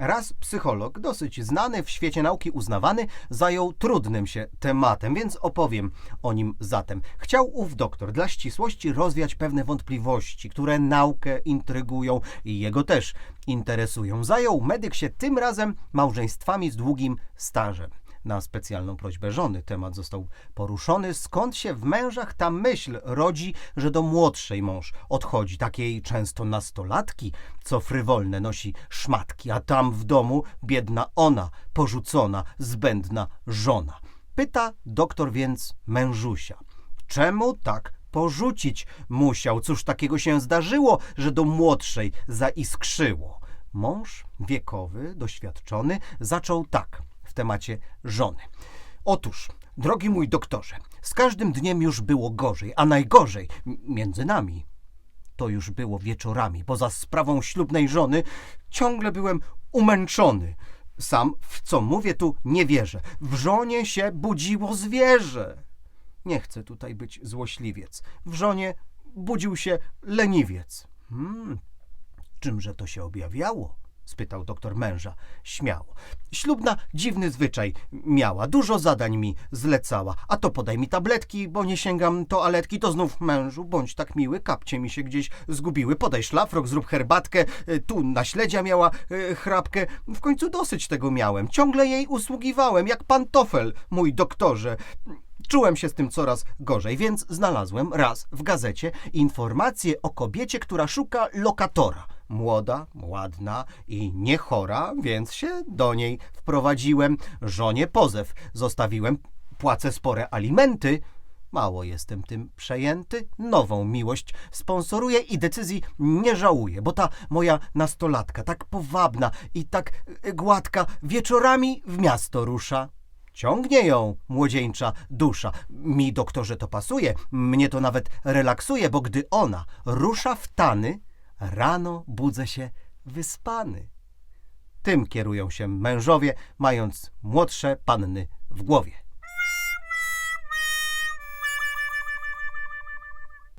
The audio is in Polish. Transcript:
Raz psycholog, dosyć znany w świecie nauki uznawany, zajął trudnym się tematem, więc opowiem o nim zatem. Chciał ów doktor dla ścisłości rozwiać pewne wątpliwości, które naukę intrygują i jego też interesują. Zajął medyk się tym razem małżeństwami z długim stażem. Na specjalną prośbę żony temat został poruszony, skąd się w mężach ta myśl rodzi, że do młodszej mąż odchodzi, takiej często nastolatki, co frywolne nosi szmatki, a tam w domu biedna ona, porzucona, zbędna żona. Pyta doktor więc mężusia, czemu tak porzucić musiał? Cóż takiego się zdarzyło, że do młodszej zaiskrzyło? Mąż wiekowy, doświadczony, zaczął tak w temacie żony. Otóż, drogi mój doktorze, z każdym dniem już było gorzej, a najgorzej między nami. To już było wieczorami, bo za sprawą ślubnej żony ciągle byłem umęczony. Sam w co mówię tu nie wierzę. W żonie się budziło zwierzę. Nie chcę tutaj być złośliwiec. W żonie budził się leniwiec. Hmm, czymże to się objawiało? Spytał doktor męża śmiało. Ślubna dziwny zwyczaj miała, dużo zadań mi zlecała. A to podaj mi tabletki, bo nie sięgam toaletki, to znów mężu, bądź tak miły, kapcie mi się gdzieś zgubiły. Podaj szlafrok, zrób herbatkę, y, tu na śledzia miała y, chrapkę. W końcu dosyć tego miałem. Ciągle jej usługiwałem, jak pantofel, mój doktorze. Czułem się z tym coraz gorzej, więc znalazłem raz w gazecie informację o kobiecie, która szuka lokatora. Młoda, ładna i niechora, więc się do niej wprowadziłem. Żonie pozew zostawiłem, płacę spore alimenty. Mało jestem tym przejęty. Nową miłość sponsoruję i decyzji nie żałuję, bo ta moja nastolatka, tak powabna i tak y, gładka, wieczorami w miasto rusza. Ciągnie ją młodzieńcza dusza. Mi, doktorze, to pasuje, mnie to nawet relaksuje, bo gdy ona rusza w tany, rano budzę się wyspany. Tym kierują się mężowie, mając młodsze panny w głowie.